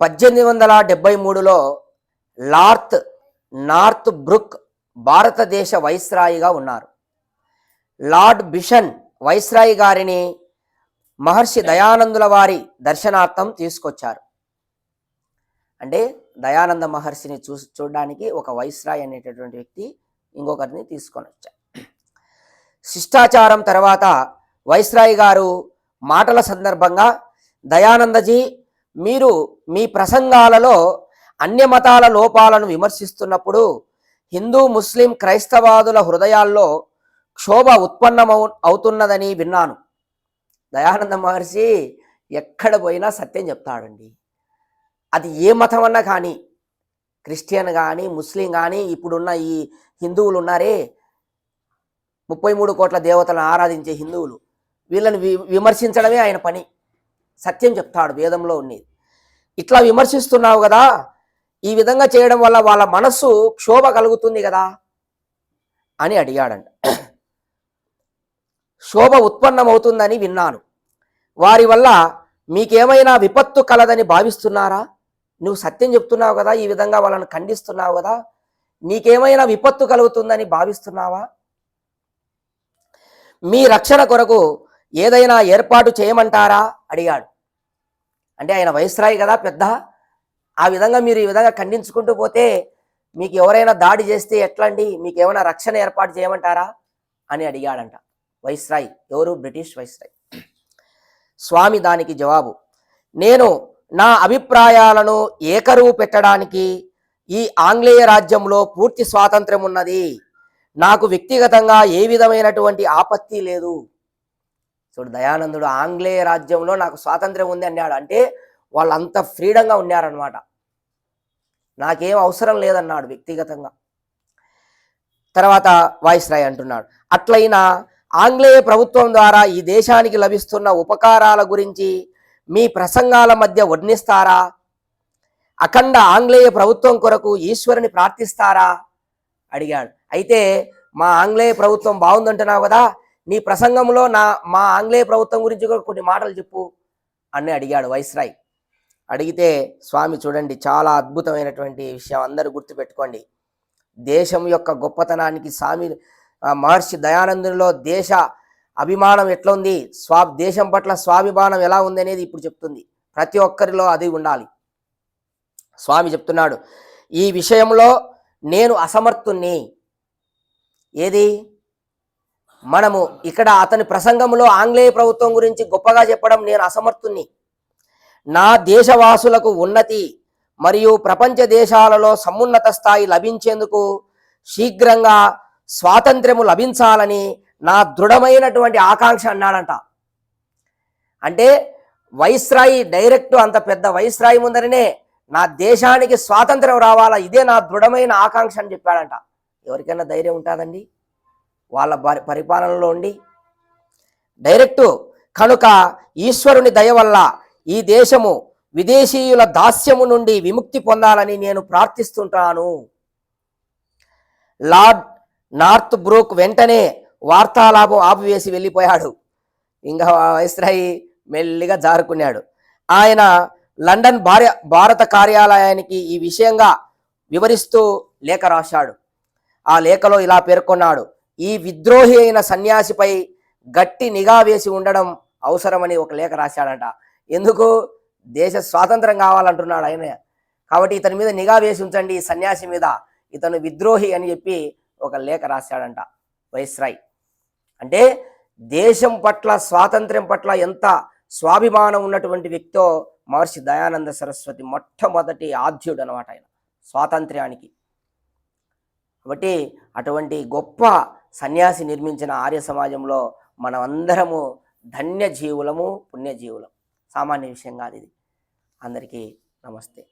పద్దెనిమిది వందల డెబ్బై మూడులో లార్త్ నార్త్ బ్రుక్ భారతదేశ వైస్రాయిగా ఉన్నారు. లార్డ్ బిషన్ వైస్రాయి గారిని మహర్షి దయానందుల వారి దర్శనార్థం తీసుకొచ్చారు. అంటే దయానంద మహర్షిని చూ చూడడానికి ఒక వైస్రాయ్ అనేటటువంటి వ్యక్తి ఇంకొకరిని తీసుకొని వచ్చారు. శిష్టాచారం తర్వాత వైస్రాయ్ గారు మాటల సందర్భంగా దయానందజీ మీరు మీ ప్రసంగాలలో అన్య మతాల లోపాలను విమర్శిస్తున్నప్పుడు హిందూ ముస్లిం క్రైస్తవాదుల హృదయాల్లో క్షోభ ఉత్పన్నమవు అవుతున్నదని విన్నాను. దయానంద మహర్షి ఎక్కడ పోయినా సత్యం చెప్తాడండి. అది ఏ మతం అన్నా కానీ క్రిస్టియన్ కానీ ముస్లిం కానీ ఇప్పుడున్న ఈ హిందువులు ఉన్నారే ముప్పై మూడు కోట్ల దేవతలను ఆరాధించే హిందువులు వీళ్ళని వి విమర్శించడమే ఆయన పని. సత్యం చెప్తాడు వేదంలో ఉండేది ఇట్లా విమర్శిస్తున్నావు కదా ఈ విధంగా చేయడం వల్ల వాళ్ళ మనస్సు క్షోభ కలుగుతుంది కదా అని అడిగాడంట. శోభ ఉత్పన్నమవుతుందని విన్నాను. వారి వల్ల మీకేమైనా విపత్తు కలదని భావిస్తున్నారా? నువ్వు సత్యం చెప్తున్నావు కదా ఈ విధంగా వాళ్ళని ఖండిస్తున్నావు కదా నీకేమైనా విపత్తు కలుగుతుందని భావిస్తున్నావా? మీ రక్షణ కొరకు ఏదైనా ఏర్పాటు చేయమంటారా? అడిగాడు. అంటే ఆయన వయస్రాయి కదా పెద్ద. ఆ విధంగా మీరు ఈ విధంగా ఖండించుకుంటూ పోతే మీకు ఎవరైనా దాడి చేస్తే ఎట్లండి? మీకు ఏమైనా రక్షణ ఏర్పాటు చేయమంటారా? అని అడిగాడంట వైస్రాయ్. ఎవరు? British viceroy. స్వామి దానికి జవాబు. నేను నా అభిప్రాయాలను ఏకరువు పెట్టడానికి ఈ ఆంగ్లేయ రాజ్యంలో పూర్తి స్వాతంత్రం ఉన్నది. నాకు వ్యక్తిగతంగా ఏ విధమైనటువంటి ఆపత్తి లేదు. చూడు దయానందుడు ఆంగ్లేయ రాజ్యంలో నాకు స్వాతంత్రం ఉంది అన్నాడు. అంటే వాళ్ళంత ఫ్రీడంగా ఉన్నారనమాట నాకేం అవసరం లేదన్నాడు వ్యక్తిగతంగా. తర్వాత వాయిస్రాయ్ అంటున్నాడు. అట్లయినా ఆంగ్లేయ ప్రభుత్వం ద్వారా ఈ దేశానికి లభిస్తున్న ఉపకారాల గురించి మీ ప్రసంగాల మధ్య వర్ణిస్తారా? అఖండ ఆంగ్లేయ ప్రభుత్వం కొరకు ఈశ్వరుని ప్రార్థిస్తారా? అడిగాడు. అయితే మా ఆంగ్లేయ ప్రభుత్వం బాగుందంటున్నావు కదా నీ ప్రసంగంలో నా మా ఆంగ్లేయ ప్రభుత్వం గురించి కూడా కొన్ని మాటలు చెప్పు అని అడిగాడు వైస్రాయ్. అడిగితే స్వామి చూడండి చాలా అద్భుతమైనటువంటి విషయం అందరూ గుర్తుపెట్టుకోండి. దేశం యొక్క గొప్పతనానికి స్వామి మహర్షి దయానందునిలో దేశ అభిమానం ఎట్లా ఉంది స్వా దేశం పట్ల స్వాభిమానం ఎలా ఉంది అనేది ఇప్పుడు చెప్తుంది. ప్రతి ఒక్కరిలో అది ఉండాలి. స్వామి చెప్తున్నాడు ఈ విషయంలో నేను అసమర్థుణ్ణి. ఏది? మనము ఇక్కడ అతని ప్రసంగంలో ఆంగ్లేయ ప్రభుత్వం గురించి గొప్పగా చెప్పడం నేను అసమర్థుని నా దేశవాసులకు ఉన్నతి మరియు ప్రపంచ దేశాలలో సమున్నత స్థాయి లభించేందుకు శీఘ్రంగా స్వాతంత్ర్యము లభించాలని నా దృఢమైనటువంటి ఆకాంక్ష అన్నాడంట. అంటే వైస్రాయి డైరెక్ట్ అంత పెద్ద వైస్రాయి ముందరనే నా దేశానికి స్వాతంత్రం రావాలా ఇదే నా దృఢమైన ఆకాంక్ష అని చెప్పాడంట. ఎవరికైనా ధైర్యం ఉంటుందండి వాళ్ళ పరిపాలనలో ఉండి. డైరెక్టు కనుక ఈశ్వరుని దయ వల్ల ఈ దేశము విదేశీయుల దాస్యము నుండి విముక్తి పొందాలని నేను ప్రార్థిస్తుంటాను. లార్డ్ నార్త్ బ్రూక్ వెంటనే వార్తాలాభం ఆపివేసి వెళ్ళిపోయాడు. ఇంకా వైస్రాయి మెల్లిగా జారుకున్నాడు. ఆయన లండన్ భార్య భారత కార్యాలయానికి ఈ విషయంగా వివరిస్తూ లేఖ రాశాడు. ఆ లేఖలో ఇలా పేర్కొన్నాడు. ఈ విద్రోహి అయిన సన్యాసిపై గట్టి నిఘా వేసి ఉండడం అవసరమని ఒక లేఖ రాశాడంట. ఎందుకు? దేశ స్వాతంత్రం కావాలంటున్నాడు ఆయన. కాబట్టి ఇతని మీద నిఘా వేసి ఉంచండి ఈ సన్యాసి మీద. ఇతను విద్రోహి అని చెప్పి ఒక లేఖ రాశాడంట వైస్రాయ్. అంటే దేశం పట్ల స్వాతంత్ర్యం పట్ల ఎంత స్వాభిమానం ఉన్నటువంటి వ్యక్తో మహర్షి దయానంద సరస్వతి మొట్టమొదటి ఆద్యుడు అనమాట ఆయన స్వాతంత్ర్యానికి. కాబట్టి అటువంటి గొప్ప సన్యాసి నిర్మించిన ఆర్య సమాజంలో మనమందరము ధన్యజీవులము ధన్య జీవులము పుణ్యజీవులం. సామాన్య విషయం కాదు ఇది. అందరికీ నమస్తే.